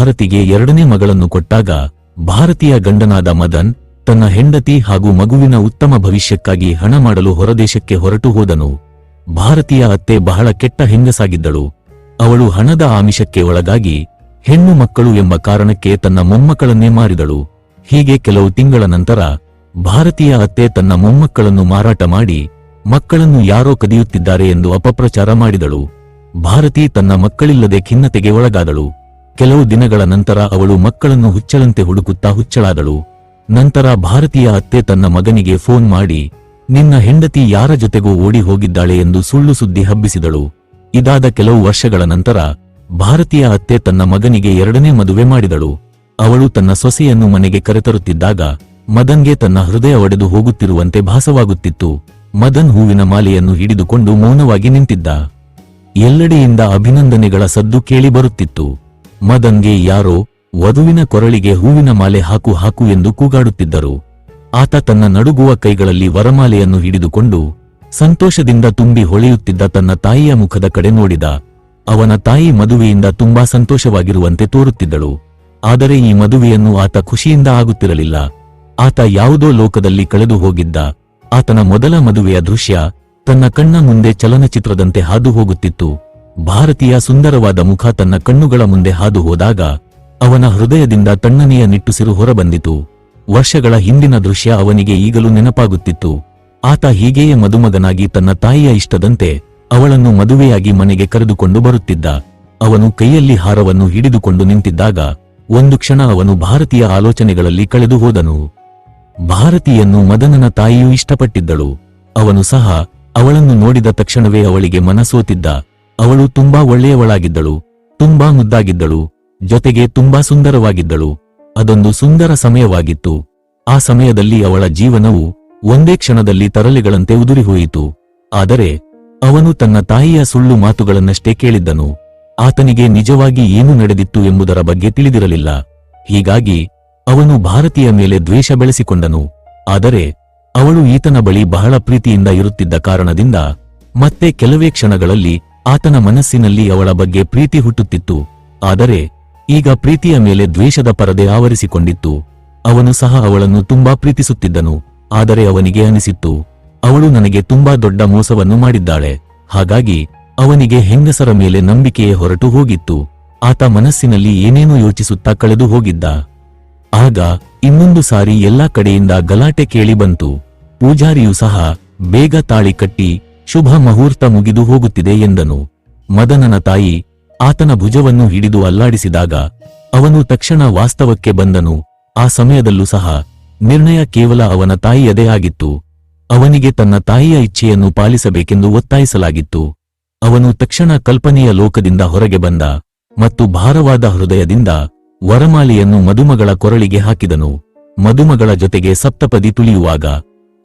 ಭಾರತಿಗೆ ಎರಡನೇ ಮಗಳನ್ನು ಕೊಟ್ಟಾಗ ಭಾರತೀಯ ಗಂಡನಾದ ಮದನ್ ತನ್ನ ಹೆಂಡತಿ ಹಾಗೂ ಮಗುವಿನ ಉತ್ತಮ ಭವಿಷ್ಯಕ್ಕಾಗಿ ಹಣ ಮಾಡಲು ಹೊರದೇಶಕ್ಕೆ ಹೊರಟು ಹೋದನು. ಭಾರತೀಯ ಅತ್ತೆ ಬಹಳ ಕೆಟ್ಟ ಹೆಂಗಸಾಗಿದ್ದಳು. ಅವಳು ಹಣದ ಆಮಿಷಕ್ಕೆ ಒಳಗಾಗಿ ಹೆಣ್ಣು ಮಕ್ಕಳು ಎಂಬ ಕಾರಣಕ್ಕೆ ತನ್ನ ಮೊಮ್ಮಕ್ಕಳನ್ನೇ ಮಾರಿದಳು. ಹೀಗೆ ಕೆಲವು ತಿಂಗಳ ನಂತರ ಭಾರತೀಯ ಅತ್ತೆ ತನ್ನ ಮೊಮ್ಮಕ್ಕಳನ್ನು ಮಾರಾಟ ಮಾಡಿ ಮಕ್ಕಳನ್ನು ಯಾರೋ ಕದಿಯುತ್ತಿದ್ದಾರೆ ಎಂದು ಅಪಪ್ರಚಾರ ಮಾಡಿದಳು. ಭಾರತಿ ತನ್ನ ಮಕ್ಕಳಿಲ್ಲದೆ ಖಿನ್ನತೆಗೆ ಒಳಗಾದಳು. ಕೆಲವು ದಿನಗಳ ನಂತರ ಅವಳು ಮಕ್ಕಳನ್ನು ಹುಚ್ಚಳಂತೆ ಹುಡುಕುತ್ತಾ ಹುಚ್ಚಳಾದಳು. ನಂತರ ಭಾರತೀಯ ಅತ್ತೆ ತನ್ನ ಮಗನಿಗೆ ಫೋನ್ ಮಾಡಿ, ನಿನ್ನ ಹೆಂಡತಿ ಯಾರ ಜೊತೆಗೂ ಓಡಿ ಹೋಗಿದ್ದಾಳೆ ಎಂದು ಸುಳ್ಳು ಸುದ್ದಿ ಹಬ್ಬಿಸಿದಳು. ಇದಾದ ಕೆಲವು ವರ್ಷಗಳ ನಂತರ ಭಾರತೀಯ ಅತ್ತೆ ತನ್ನ ಮಗನಿಗೆ ಎರಡನೇ ಮದುವೆ ಮಾಡಿದಳು. ಅವಳು ತನ್ನ ಸೊಸೆಯನ್ನು ಮನೆಗೆ ಕರೆತರುತ್ತಿದ್ದಾಗ ಮದನ್ಗೆ ತನ್ನ ಹೃದಯ ಒಡೆದು ಹೋಗುತ್ತಿರುವಂತೆ ಭಾಸವಾಗುತ್ತಿತ್ತು. ಮದನ್ ಹೂವಿನ ಮಾಲೆಯನ್ನು ಹಿಡಿದುಕೊಂಡು ಮೌನವಾಗಿ ನಿಂತಿದ್ದ. ಎಲ್ಲೆಡೆಯಿಂದ ಅಭಿನಂದನೆಗಳ ಸದ್ದು ಕೇಳಿ ಬರುತ್ತಿತ್ತು. ಮದನ್ಗೆ ಯಾರೋ ವಧುವಿನ ಕೊರಳಿಗೆ ಹೂವಿನ ಮಾಲೆ ಹಾಕು ಹಾಕು ಎಂದು ಕೂಗಾಡುತ್ತಿದ್ದರು. ಆತ ತನ್ನ ನಡುಗುವ ಕೈಗಳಲ್ಲಿ ವರಮಾಲೆಯನ್ನು ಹಿಡಿದುಕೊಂಡು ಸಂತೋಷದಿಂದ ತುಂಬಿ ಹೊಳೆಯುತ್ತಿದ್ದ ತನ್ನ ತಾಯಿಯ ಮುಖದ ಕಡೆ ನೋಡಿದ. ಅವನ ತಾಯಿ ಮದುವೆಯಿಂದ ತುಂಬಾ ಸಂತೋಷವಾಗಿರುವಂತೆ ತೋರುತ್ತಿದ್ದಳು. ಆದರೆ ಈ ಮದುವೆಯನ್ನು ಆತ ಖುಷಿಯಿಂದ ಆಗುತ್ತಿರಲಿಲ್ಲ. ಆತ ಯಾವುದೋ ಲೋಕದಲ್ಲಿ ಕಳೆದು ಹೋಗಿದ್ದ. ಆತನ ಮೊದಲ ಮದುವೆಯ ದೃಶ್ಯ ತನ್ನ ಕಣ್ಣ ಮುಂದೆ ಚಲನಚಿತ್ರದಂತೆ ಹಾದು ಹೋಗುತ್ತಿತ್ತು. ಭಾರತೀಯ ಸುಂದರವಾದ ಮುಖ ತನ್ನ ಕಣ್ಣುಗಳ ಮುಂದೆ ಹಾದು ಹೋದಾಗ ಅವನ ಹೃದಯದಿಂದ ತಣ್ಣನೆಯ ನಿಟ್ಟುಸಿರು ಹೊರಬಂದಿತು. ವರ್ಷಗಳ ಹಿಂದಿನ ದೃಶ್ಯ ಅವನಿಗೆ ಈಗಲೂ ನೆನಪಾಗುತ್ತಿತ್ತು. ಆತ ಹೀಗೆಯೇ ಮದುಮಗನಾಗಿ ತನ್ನ ತಾಯಿಯ ಇಷ್ಟದಂತೆ ಅವಳನ್ನು ಮದುವೆಯಾಗಿ ಮನೆಗೆ ಕರೆದುಕೊಂಡು ಬರುತ್ತಿದ್ದ. ಅವನು ಕೈಯಲ್ಲಿ ಹಾರವನ್ನು ಹಿಡಿದುಕೊಂಡು ನಿಂತಿದ್ದಾಗ ಒಂದು ಕ್ಷಣ ಅವನು ಭಾರತೀಯ ಆಲೋಚನೆಗಳಲ್ಲಿ ಕಳೆದು ಹೋದನು. ಭಾರತೀಯನ್ನು ಮದನನ ತಾಯಿಯೂ ಇಷ್ಟಪಟ್ಟಿದ್ದಳು. ಅವನು ಸಹ ಅವಳನ್ನು ನೋಡಿದ ತಕ್ಷಣವೇ ಅವಳಿಗೆ ಮನಸೋತಿದ್ದ. ಅವಳು ತುಂಬಾ ಒಳ್ಳೆಯವಳಾಗಿದ್ದಳು, ತುಂಬಾ ಮುದ್ದಾಗಿದ್ದಳು, ಜೊತೆಗೆ ತುಂಬಾ ಸುಂದರವಾಗಿದ್ದಳು. ಅದೊಂದು ಸುಂದರ ಸಮಯವಾಗಿತ್ತು. ಆ ಸಮಯದಲ್ಲಿ ಅವಳ ಜೀವನವು ಒಂದೇ ಕ್ಷಣದಲ್ಲಿ ತರಲೆಗಳಂತೆ ಉದುರಿಹೋಯಿತು. ಆದರೆ ಅವನು ತನ್ನ ತಾಯಿಯ ಸುಳ್ಳು ಮಾತುಗಳನ್ನಷ್ಟೇ ಕೇಳಿದ್ದನು. ಆತನಿಗೆ ನಿಜವಾಗಿ ಏನು ನಡೆದಿತ್ತು ಎಂಬುದರ ಬಗ್ಗೆ ತಿಳಿದಿರಲಿಲ್ಲ. ಹೀಗಾಗಿ ಅವನು ಭಾರತೀಯ ಮೇಲೆ ದ್ವೇಷ ಬೆಳೆಸಿಕೊಂಡನು. ಆದರೆ ಅವಳು ಈತನ ಬಳಿ ಬಹಳ ಪ್ರೀತಿಯಿಂದ ಇರುತ್ತಿದ್ದ ಕಾರಣದಿಂದ ಮತ್ತೆ ಕೆಲವೇ ಕ್ಷಣಗಳಲ್ಲಿ ಆತನ ಮನಸ್ಸಿನಲ್ಲಿ ಅವಳ ಬಗ್ಗೆ ಪ್ರೀತಿ ಹುಟ್ಟುತ್ತಿತ್ತು. ಆದರೆ, ಈಗ ಪ್ರೀತಿಯ ಮೇಲೆ ದ್ವೇಷದ ಪರದೆ ಆವರಿಸಿಕೊಂಡಿತ್ತು. ಅವನು ಸಹ ಅವಳನ್ನು ತುಂಬಾ ಪ್ರೀತಿಸುತ್ತಿದ್ದನು, ಆದರೆ ಅವನಿಗೆ ಅನಿಸಿತ್ತು, ಅವಳು ನನಗೆ ತುಂಬಾ ದೊಡ್ಡ ಮೋಸವನ್ನು ಮಾಡಿದ್ದಾಳೆ. ಹಾಗಾಗಿ, ಅವನಿಗೆ ಹೆಂಗಸರ ಮೇಲೆ ನಂಬಿಕೆಯೇ ಹೊರಟು ಹೋಗಿತ್ತು. ಆತ ಮನಸ್ಸಿನಲ್ಲಿ ಏನೇನೋ ಯೋಚಿಸುತ್ತಾ ಕಳೆದು ಹೋಗಿದ್ದ. ಆಗ, ಇನ್ನೊಂದು ಸಾರಿ ಎಲ್ಲಾ ಕಡೆಯಿಂದ ಗಲಾಟೆ ಕೇಳಿ ಬಂತು. ಪೂಜಾರಿಯೂ ಸಹ ಬೇಗ ತಾಳಿ ಕಟ್ಟಿ ಶುಭ ಮುಹೂರ್ತ ಮುಗಿದು ಹೋಗುತ್ತಿದೆ ಎಂದನು. ಮದನನ ತಾಯಿ ಆತನ ಭುಜವನ್ನು ಹಿಡಿದು ಅಲ್ಲಾಡಿಸಿದಾಗ ಅವನು ತಕ್ಷಣ ವಾಸ್ತವಕ್ಕೆ ಬಂದನು. ಆ ಸಮಯದಲ್ಲೂ ಸಹ ನಿರ್ಣಯ ಕೇವಲ ಅವನ ತಾಯಿಯದೇ ಆಗಿತ್ತು. ಅವನಿಗೆ ತನ್ನ ತಾಯಿಯ ಇಚ್ಛೆಯನ್ನು ಪಾಲಿಸಬೇಕೆಂದು ಒತ್ತಾಯಿಸಲಾಗಿತ್ತು. ಅವನು ತಕ್ಷಣ ಕಲ್ಪನೆಯ ಲೋಕದಿಂದ ಹೊರಗೆ ಬಂದ ಮತ್ತು ಭಾರವಾದ ಹೃದಯದಿಂದ ವರಮಾಲೆಯನ್ನು ಮದುಮಗಳ ಕೊರಳಿಗೆ ಹಾಕಿದನು. ಮದುಮಗಳ ಜೊತೆಗೆ ಸಪ್ತಪದಿ ತುಳಿಯುವಾಗ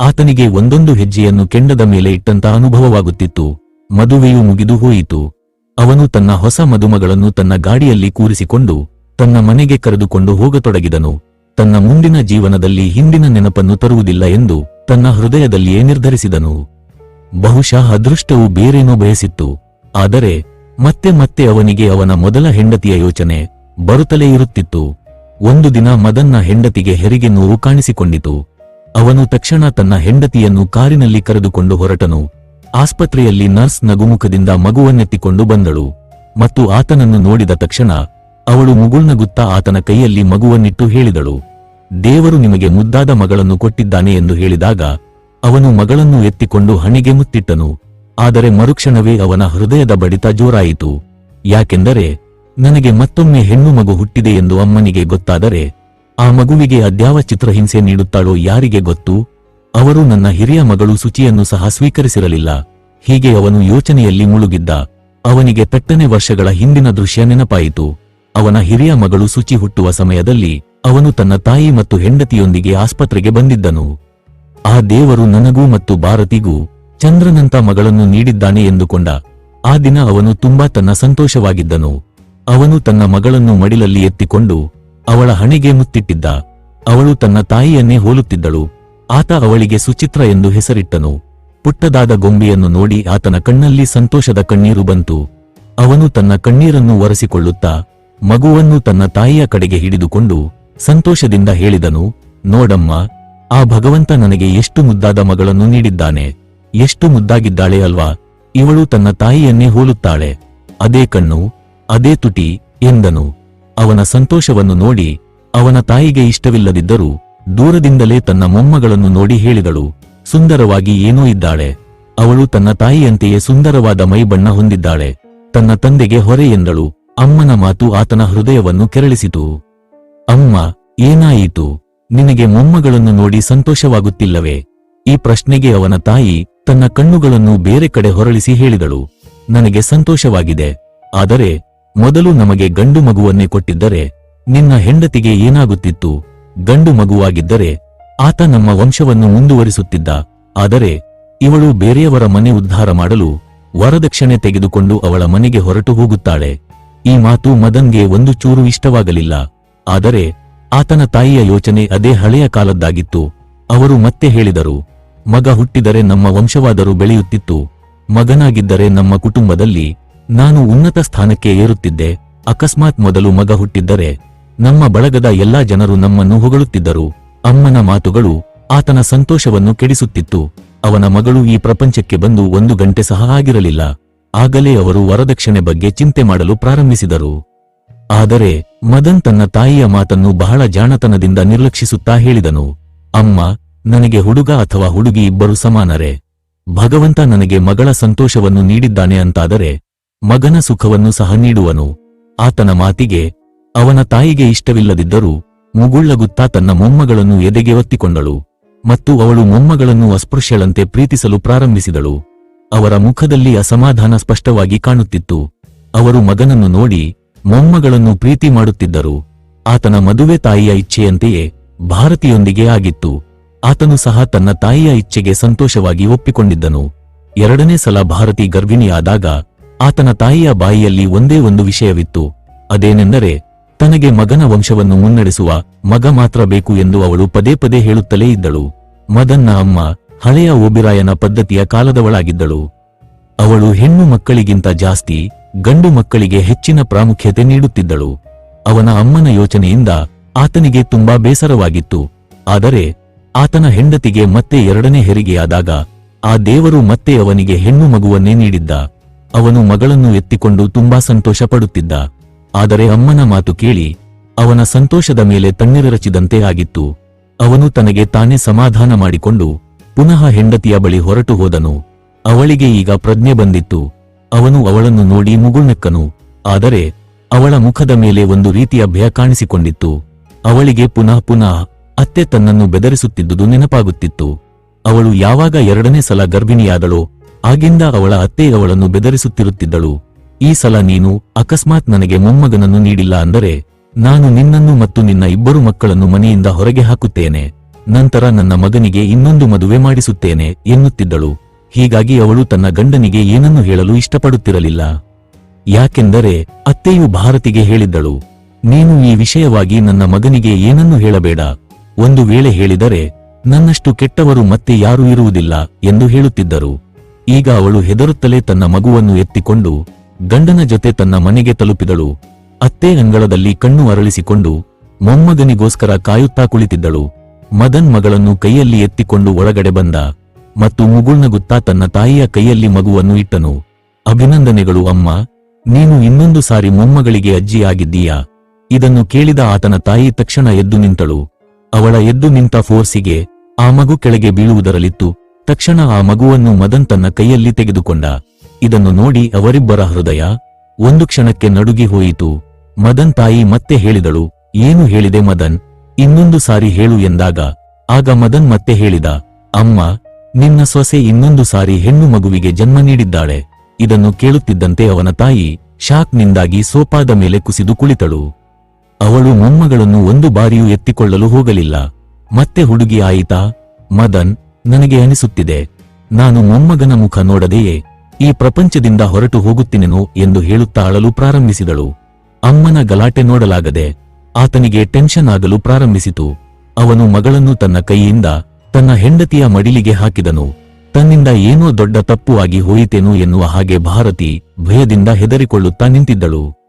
ಆತನಿಗೆ ಒಂದೊಂದು ಹೆಜ್ಜೆಯನ್ನು ಕೆಂಡದ ಮೇಲೆ ಇಟ್ಟಂತ ಅನುಭವವಾಗುತ್ತಿತ್ತು. ಮದುವೆಯು ಮುಗಿದು ಹೋಯಿತು. ಅವನು ತನ್ನ ಹೊಸ ಮದುಮಗಳನ್ನು ತನ್ನ ಗಾಡಿಯಲ್ಲಿ ಕೂರಿಸಿಕೊಂಡು ತನ್ನ ಮನೆಗೆ ಕರೆದುಕೊಂಡು ಹೋಗತೊಡಗಿದನು. ತನ್ನ ಮುಂದಿನ ಜೀವನದಲ್ಲಿ ಹಿಂದಿನ ನೆನಪನ್ನು ತರುವುದಿಲ್ಲ ಎಂದು ತನ್ನ ಹೃದಯದಲ್ಲಿಯೇ ನಿರ್ಧರಿಸಿದನು. ಬಹುಶಃ ಅದೃಷ್ಟವು ಬೇರೇನೋ ಬಯಸಿತ್ತು. ಆದರೆ ಮತ್ತೆ ಮತ್ತೆ ಅವನಿಗೆ ಅವನ ಮೊದಲ ಹೆಂಡತಿಯ ಯೋಚನೆ ಬರುತ್ತಲೇ ಇರುತ್ತಿತ್ತು. ಒಂದು ದಿನ ಮದನ್ನ ಹೆಂಡತಿಗೆ ಹೆರಿಗೆ ನೋವು ಕಾಣಿಸಿಕೊಂಡಿತು. ಅವನು ತಕ್ಷಣ ತನ್ನ ಹೆಂಡತಿಯನ್ನು ಕಾರಿನಲ್ಲಿ ಕರೆದುಕೊಂಡು ಹೊರಟನು. ಆಸ್ಪತ್ರೆಯಲ್ಲಿ ನರ್ಸ್ ನಗುಮುಖದಿಂದ ಮಗುವನ್ನೆತ್ತಿಕೊಂಡು ಬಂದಳು. ಮತ್ತು ಆತನನ್ನು ನೋಡಿದ ತಕ್ಷಣ ಅವಳು ಮುಗುಳ್ನಗುತ್ತಾ ಆತನ ಕೈಯಲ್ಲಿ ಮಗುವನ್ನಿಟ್ಟು ಹೇಳಿದಳು. ದೇವರು ನಿಮಗೆ ಮುದ್ದಾದ ಮಗಳನ್ನು ಕೊಟ್ಟಿದ್ದಾನೆ ಎಂದು ಹೇಳಿದಾಗ ಅವನು ಮಗಳನ್ನು ಎತ್ತಿಕೊಂಡು ಹಣಿಗೆ ಮುತ್ತಿಟ್ಟನು. ಆದರೆ ಮರುಕ್ಷಣವೇ ಅವನ ಹೃದಯದ ಬಡಿತ ಜೋರಾಯಿತು. ಯಾಕೆಂದರೆ ನನಗೆ ಮತ್ತೊಮ್ಮೆ ಹೆಣ್ಣು ಮಗು ಹುಟ್ಟಿದೆ ಎಂದು ಅಮ್ಮನಿಗೆ ಗೊತ್ತಾದರೆ ಆ ಮಗುವಿಗೆ ಅದ್ಯಾವ ಚಿತ್ರಹಿಂಸೆ ನೀಡುತ್ತಾಳೋ ಯಾರಿಗೆ ಗೊತ್ತು? ಅವರು ನನ್ನ ಹಿರಿಯ ಮಗಳು ಸುಚಿಯನ್ನು ಸಹ ಸ್ವೀಕರಿಸಿರಲಿಲ್ಲ. ಹೀಗೆ ಅವನು ಯೋಚನೆಯಲ್ಲಿ ಮುಳುಗಿದ್ದ. ಅವನಿಗೆ ಪೆಟ್ಟನೆ ವರ್ಷಗಳ ಹಿಂದಿನ ದೃಶ್ಯ ನೆನಪಾಯಿತು. ಅವನ ಹಿರಿಯ ಮಗಳು ಸುಚಿ ಹುಟ್ಟುವ ಸಮಯದಲ್ಲಿ ಅವನು ತನ್ನ ತಾಯಿ ಮತ್ತು ಹೆಂಡತಿಯೊಂದಿಗೆ ಆಸ್ಪತ್ರೆಗೆ ಬಂದಿದ್ದನು. ಆ ದೇವರು ನನಗೂ ಮತ್ತು ಭಾರತಿಗೂ ಚಂದ್ರನಂತ ಮಗಳನ್ನು ನೀಡಿದ್ದಾನೆ ಎಂದುಕೊಂಡ. ಆ ದಿನ ಅವನು ತುಂಬಾ ತನ್ನ ಸಂತೋಷವಾಗಿದ್ದನು. ಅವನು ತನ್ನ ಮಗಳನ್ನು ಮಡಿಲಲ್ಲಿ ಎತ್ತಿಕೊಂಡು ಅವಳ ಹಣೆಗೆ ಮುತ್ತಿಟ್ಟಿದ್ದ. ಅವಳು ತನ್ನ ತಾಯಿಯನ್ನೇ ಹೋಲುತ್ತಿದ್ದಳು. ಆತ ಅವಳಿಗೆ ಸುಚಿತ್ರ ಎಂದು ಹೆಸರಿಟ್ಟನು. ಪುಟ್ಟದಾದ ಗೊಂಬೆಯನ್ನು ನೋಡಿ ಆತನ ಕಣ್ಣಲ್ಲಿ ಸಂತೋಷದ ಕಣ್ಣೀರು ಬಂತು. ಅವನು ತನ್ನ ಕಣ್ಣೀರನ್ನು ಒರೆಸಿಕೊಳ್ಳುತ್ತಾ, ಮಗುವನ್ನು ತನ್ನ ತಾಯಿಯ ಕಡೆಗೆ ಹಿಡಿದುಕೊಂಡು ಸಂತೋಷದಿಂದ ಹೇಳಿದನು, ನೋಡಮ್ಮ, ಆ ಭಗವಂತ ನನಗೆ ಎಷ್ಟು ಮುದ್ದಾದ ಮಗಳನ್ನು ನೀಡಿದ್ದಾನೆ. ಎಷ್ಟು ಮುದ್ದಾಗಿದ್ದಾಳೆ ಅಲ್ವಾ. ಇವಳು ತನ್ನ ತಾಯಿಯನ್ನೇ ಹೋಲುತ್ತಾಳೆ. ಅದೇ ಕಣ್ಣು, ಅದೇ ತುಟಿ, ಎಂದನು. ಅವನ ಸಂತೋಷವನ್ನು ನೋಡಿ ಅವನ ತಾಯಿಗೆ ಇಷ್ಟವಿಲ್ಲದಿದ್ದರೂ ದೂರದಿಂದಲೇ ತನ್ನ ಮೊಮ್ಮಗಳನ್ನು ನೋಡಿ ಹೇಳಿದಳು, ಸುಂದರವಾಗಿ ಏನೋ ಇದ್ದಾಳೆ. ಅವಳು ತನ್ನ ತಾಯಿಯಂತೆಯೇ ಸುಂದರವಾದ ಮೈಬಣ್ಣ ಹೊಂದಿದ್ದಾಳೆ. ತನ್ನ ತಂದೆಗೆ ಹೊರೆ ಎಂದಳು, ಅಮ್ಮನ ಮಾತು ಆತನ ಹೃದಯವನ್ನು ಕೆರಳಿಸಿತು. ಅಮ್ಮ, ಏನಾಯಿತು? ನಿನಗೆ ಮೊಮ್ಮಗಳನ್ನು ನೋಡಿ ಸಂತೋಷವಾಗುತ್ತಿಲ್ಲವೇ? ಈ ಪ್ರಶ್ನೆಗೆ ಅವನ ತಾಯಿ ತನ್ನ ಕಣ್ಣುಗಳನ್ನು ಬೇರೆ ಕಡೆ ಹೊರಳಿಸಿ ಹೇಳಿದಳು, ನನಗೆ ಸಂತೋಷವಾಗಿದೆ. ಆದರೆ ಮೊದಲು ನಮಗೆ ಗಂಡು ಮಗುವನ್ನೇ ಕೊಟ್ಟಿದ್ದರೆ, ನಿನ್ನ ಹೆಂಡತಿಗೆ ಏನಾಗುತ್ತಿತ್ತು? ಗಂಡು ಮಗುವಾಗಿದ್ದರೆ, ಆತ ನಮ್ಮ ವಂಶವನ್ನು ಮುಂದುವರಿಸುತ್ತಿದ್ದ. ಆದರೆ, ಇವಳು ಬೇರೆಯವರ ಮನೆ ಉದ್ಧಾರ ಮಾಡಲು ವರದಕ್ಷಿಣೆ ತೆಗೆದುಕೊಂಡು ಅವಳ ಮನೆಗೆ ಹೊರಟು ಹೋಗುತ್ತಾಳೆ. ಈ ಮಾತು ಮದನ್ಗೆ ಒಂದು ಚೂರು ಇಷ್ಟವಾಗಲಿಲ್ಲ. ಆದರೆ, ಆತನ ತಾಯಿಯ ಯೋಚನೆ ಅದೇ ಹಳೆಯ ಕಾಲದ್ದಾಗಿತ್ತು. ಅವರು ಮತ್ತೆ ಹೇಳಿದರು, ಮಗ ಹುಟ್ಟಿದರೆ ನಮ್ಮ ವಂಶವಾದರೂ ಬೆಳೆಯುತ್ತಿತ್ತು. ಮಗನಾಗಿದ್ದರೆ ನಮ್ಮ ಕುಟುಂಬದಲ್ಲಿ ನಾನು ಉನ್ನತ ಸ್ಥಾನಕ್ಕೆ ಏರುತ್ತಿದ್ದೆ. ಅಕಸ್ಮಾತ್ ಮೊದಲು ಮಗ ಹುಟ್ಟಿದ್ದರೆ, ನಮ್ಮ ಬಳಗದ ಎಲ್ಲಾ ಜನರು ನಮ್ಮನ್ನು ಹೊಗಳುತ್ತಿದ್ದರು. ಅಮ್ಮನ ಮಾತುಗಳು ಆತನ ಸಂತೋಷವನ್ನು ಕೆಡಿಸುತ್ತಿತ್ತು. ಅವನ ಮಗಳು ಈ ಪ್ರಪಂಚಕ್ಕೆ ಬಂದು ಒಂದು ಗಂಟೆ ಸಹ ಆಗಿರಲಿಲ್ಲ. ಆಗಲೇ ಅವರು ವರದಕ್ಷಿಣೆ ಬಗ್ಗೆ ಚಿಂತೆ ಮಾಡಲು ಪ್ರಾರಂಭಿಸಿದರು. ಆದರೆ, ಮದನ್ ತನ್ನ ತಾಯಿಯ ಮಾತನ್ನು ಬಹಳ ಜಾಣತನದಿಂದ ನಿರ್ಲಕ್ಷಿಸುತ್ತಾ ಹೇಳಿದನು. ಅಮ್ಮ, ನನಗೆ ಹುಡುಗ ಅಥವಾ ಹುಡುಗಿ ಇಬ್ಬರು ಸಮಾನರೇ. ಭಗವಂತ ನನಗೆ ಮಗಳ ಸಂತೋಷವನ್ನು ನೀಡಿದ್ದಾನೆ ಅಂತಾದರೆ ಮಗನ ಸುಖವನ್ನು ಸಹ ನೀಡುವನು. ಆತನ ಮಾತಿಗೆ ಅವನ ತಾಯಿಗೆ ಇಷ್ಟವಿಲ್ಲದಿದ್ದರೂ ಮುಗುಳ್ಳಗುತ್ತಾ ತನ್ನ ಮೊಮ್ಮಗಳನ್ನು ಎದೆಗೆ ಒತ್ತಿಕೊಂಡಳು ಮತ್ತು ಅವಳು ಮೊಮ್ಮಗಳನ್ನು ಅಸ್ಪೃಶ್ಯಳಂತೆ ಪ್ರೀತಿಸಲು ಪ್ರಾರಂಭಿಸಿದಳು. ಅವರ ಮುಖದಲ್ಲಿ ಅಸಮಾಧಾನ ಸ್ಪಷ್ಟವಾಗಿ ಕಾಣುತ್ತಿತ್ತು. ಅವರು ಮಗನನ್ನು ನೋಡಿ ಮೊಮ್ಮಗಳನ್ನು ಪ್ರೀತಿ ಮಾಡುತ್ತಿದ್ದರು. ಆತನ ಮದುವೆ ತಾಯಿಯ ಇಚ್ಛೆಯಂತೆಯೇ ಭಾರತಿಯೊಂದಿಗೆ ಆಗಿತ್ತು. ಆತನು ಸಹ ತನ್ನ ತಾಯಿಯ ಇಚ್ಛೆಗೆ ಸಂತೋಷವಾಗಿ ಒಪ್ಪಿಕೊಂಡಿದ್ದನು. ಎರಡನೇ ಸಲ ಭಾರತಿ ಗರ್ಭಿಣಿಯಾದಾಗ ಆತನ ತಾಯಿಯ ಬಾಯಿಯಲ್ಲಿ ಒಂದೇ ಒಂದು ವಿಷಯವಿತ್ತು. ಅದೇನೆಂದರೆ, ತನಗೆ ಮಗನ ವಂಶವನ್ನು ಮುನ್ನಡೆಸುವ ಮಗ ಮಾತ್ರ ಬೇಕು ಎಂದು ಅವಳು ಪದೇ ಪದೇ ಹೇಳುತ್ತಲೇ ಇದ್ದಳು. ಮದನ್ನ ಅಮ್ಮ, ಹಳೆಯ ಓಬಿರಾಯನ ಪದ್ಧತಿಯ ಕಾಲದವಳಾಗಿದ್ದಳು. ಅವಳು ಹೆಣ್ಣು ಮಕ್ಕಳಿಗಿಂತ ಜಾಸ್ತಿ, ಗಂಡು ಮಕ್ಕಳಿಗೆ ಹೆಚ್ಚಿನ ಪ್ರಾಮುಖ್ಯತೆ ನೀಡುತ್ತಿದ್ದಳು. ಅವನ ಅಮ್ಮನ ಯೋಚನೆಯಿಂದ ಆತನಿಗೆ ತುಂಬಾ ಬೇಸರವಾಗಿತ್ತು. ಆದರೆ, ಆತನ ಹೆಂಡತಿಗೆ ಮತ್ತೆ ಎರಡನೇ ಹೆರಿಗೆಯಾದಾಗ, ಆ ದೇವರು ಮತ್ತೆ ಅವನಿಗೆ ಹೆಣ್ಣು ಮಗುವನ್ನೇ ನೀಡಿದ್ದ. ಅವನು ಮಗಳನ್ನು ಎತ್ತಿಕೊಂಡು ತುಂಬಾ ಸಂತೋಷ ಪಡುತ್ತಿದ್ದ ಆದರೆ ಅಮ್ಮನ ಮಾತು ಕೇಳಿ ಅವನ ಸಂತೋಷದ ಮೇಲೆ ತಣ್ಣೀರಚಿದಂತೆ ಆಗಿತ್ತು. ಅವನು ತನಗೆ ತಾನೇ ಸಮಾಧಾನ ಮಾಡಿಕೊಂಡು ಪುನಃ ಹೆಂಡತಿಯ ಬಳಿ ಹೊರಟು ಹೋದನು. ಅವಳಿಗೆ ಈಗ ಪ್ರಜ್ಞೆ ಬಂದಿತ್ತು. ಅವನು ಅವಳನ್ನು ನೋಡಿ ಮುಗುಳ್ನೆಕ್ಕನು ಆದರೆ ಅವಳ ಮುಖದ ಮೇಲೆ ಒಂದು ರೀತಿಯ ಭಯ ಕಾಣಿಸಿಕೊಂಡಿತ್ತು. ಅವಳಿಗೆ ಪುನಃ ಪುನಃ ಅತ್ತೆ ತನ್ನನ್ನು ಬೆದರಿಸುತ್ತಿದ್ದುದು ನೆನಪಾಗುತ್ತಿತ್ತು. ಅವಳು ಯಾವಾಗ ಎರಡನೇ ಸಲ ಗರ್ಭಿಣಿಯಾದಳೋ ಆಗಿಂದ ಅವಳ ಅತ್ತೆ ಅವಳನ್ನು ಬೆದರಿಸುತ್ತಿರುತ್ತಿದ್ದಳು. ಈ ಸಲ ನೀನು ಅಕಸ್ಮಾತ್ ನನಗೆ ಮೊಮ್ಮಗನನ್ನು ನೀಡಿಲ್ಲ ಅಂದರೆ ನಾನು ನಿನ್ನನ್ನು ಮತ್ತು ನಿನ್ನ ಇಬ್ಬರು ಮಕ್ಕಳನ್ನು ಮನೆಯಿಂದ ಹೊರಗೆ ಹಾಕುತ್ತೇನೆ. ನಂತರ ನನ್ನ ಮಗನಿಗೆ ಇನ್ನೊಂದು ಮದುವೆ ಮಾಡಿಸುತ್ತೇನೆ ಎನ್ನುತ್ತಿದ್ದಳು. ಹೀಗಾಗಿ ಅವಳು ತನ್ನ ಗಂಡನಿಗೆ ಏನನ್ನು ಹೇಳಲು ಇಷ್ಟಪಡುತ್ತಿರಲಿಲ್ಲ. ಯಾಕೆಂದರೆ ಅತ್ತೆಯು ಭಾರತಿಗೆ ಹೇಳಿದ್ದಳು, ನೀನು ಈ ವಿಷಯವಾಗಿ ನನ್ನ ಮಗನಿಗೆ ಏನನ್ನು ಹೇಳಬೇಡ. ಒಂದು ವೇಳೆ ಹೇಳಿದರೆ ನನ್ನಷ್ಟು ಕೆಟ್ಟವರು ಮತ್ತೆ ಯಾರೂ ಇರುವುದಿಲ್ಲ ಎಂದು ಹೇಳುತ್ತಿದ್ದರು. ಈಗ ಅವಳು ಹೆದರುತ್ತಲೇ ತನ್ನ ಮಗುವನ್ನು ಎತ್ತಿಕೊಂಡು ಗಂಡನ ಜೊತೆ ತನ್ನ ಮನೆಗೆ ತಲುಪಿದಳು. ಅತ್ತೆ ಅಂಗಳದಲ್ಲಿ ಕಣ್ಣು ಅರಳಿಸಿಕೊಂಡು ಮೊಮ್ಮಗನಿಗೋಸ್ಕರ ಕಾಯುತ್ತಾ ಕುಳಿತಿದ್ದಳು. ಮದನ್ ಮಗಳನ್ನು ಕೈಯಲ್ಲಿ ಎತ್ತಿಕೊಂಡು ಒಳಗಡೆ ಬಂದ ಮತ್ತು ಮುಗುಳ್ನಗುತ್ತಾ ತನ್ನ ತಾಯಿಯ ಕೈಯಲ್ಲಿ ಮಗುವನ್ನು ಇಟ್ಟನು. ಅಭಿನಂದನೆಗಳು, ಅಮ್ಮ. ನೀನು ಇನ್ನೊಂದು ಸಾರಿ ಮೊಮ್ಮಗಳಿಗೆ ಅಜ್ಜಿಯಾಗಿದ್ದೀಯಾ ಇದನ್ನು ಕೇಳಿದ ಆತನ ತಾಯಿ ತಕ್ಷಣ ಎದ್ದು ನಿಂತಳು. ಅವಳ ಎದ್ದು ನಿಂತ ಫೋರ್ಸಿಗೆ ಆ ಮಗು ಕೆಳಗೆ ಬೀಳುವುದರಲ್ಲಿತ್ತು. ತಕ್ಷಣ ಆ ಮಗುವನ್ನು ಮದನ್ ತನ್ನ ಕೈಯಲ್ಲಿ ತೆಗೆದುಕೊಂಡ. ಇದನ್ನು ನೋಡಿ ಅವರಿಬ್ಬರ ಹೃದಯ ಒಂದು ಕ್ಷಣಕ್ಕೆ ನಡುಗಿ ಹೋಯಿತು. ಮದನ್ ತಾಯಿ ಮತ್ತೆ ಹೇಳಿದಳು, ಏನು ಹೇಳಿದೆ ಮದನ್? ಇನ್ನೊಂದು ಸಾರಿ ಹೇಳು ಎಂದಾಗ, ಆಗ ಮದನ್ ಮತ್ತೆ ಹೇಳಿದ, ಅಮ್ಮ, ನಿನ್ನ ಸೊಸೆ ಇನ್ನೊಂದು ಸಾರಿ ಹೆಣ್ಣು ಮಗುವಿಗೆ ಜನ್ಮ ನೀಡಿದ್ದಾಳೆ. ಇದನ್ನು ಕೇಳುತ್ತಿದ್ದಂತೆ ಅವನ ತಾಯಿ ಶಾಕ್ನಿಂದಾಗಿ ಸೋಪಾದ ಮೇಲೆ ಕುಸಿದು ಕುಳಿತಳು. ಅವಳು ಮೊಮ್ಮಗಳನ್ನು ಒಂದು ಬಾರಿಯೂ ಎತ್ತಿಕೊಳ್ಳಲು ಹೋಗಲಿಲ್ಲ. ಮತ್ತೆ ಹುಡುಗಿ ಆಯಿತಾ, ಮದನ್ ನನಗೆ ಅನಿಸುತ್ತಿದೆ. ನಾನು ಮೊಮ್ಮಗನ ಮುಖ ನೋಡದೆಯೇ? ಈ ಪ್ರಪಂಚದಿಂದ ಹೊರಟು ಹೋಗುತ್ತಿನೆನೋ ಎಂದು ಹೇಳುತ್ತಾ ಅಳಲು ಪ್ರಾರಂಭಿಸಿದಳು. ಅಮ್ಮನ ಗಲಾಟೆ ನೋಡಲಾಗದೆ ಆತನಿಗೆ ಟೆನ್ಷನ್ ಆಗಲು ಪ್ರಾರಂಭಿಸಿತು. ಅವನು ಮಗಳನ್ನು ತನ್ನ ಕೈಯಿಂದ ತನ್ನ ಹೆಂಡತಿಯ ಮಡಿಲಿಗೆ ಹಾಕಿದನು. ತನ್ನಿಂದ ಏನೋ ದೊಡ್ಡ ತಪ್ಪು ಆಗಿ ಹೋಯಿತೇನೋ ಎನ್ನುವ ಹಾಗೆ ಭಾರತಿ ಭಯದಿಂದ ಹೆದರಿಕೊಳ್ಳುತ್ತಾ ನಿಂತಿದ್ದಳು.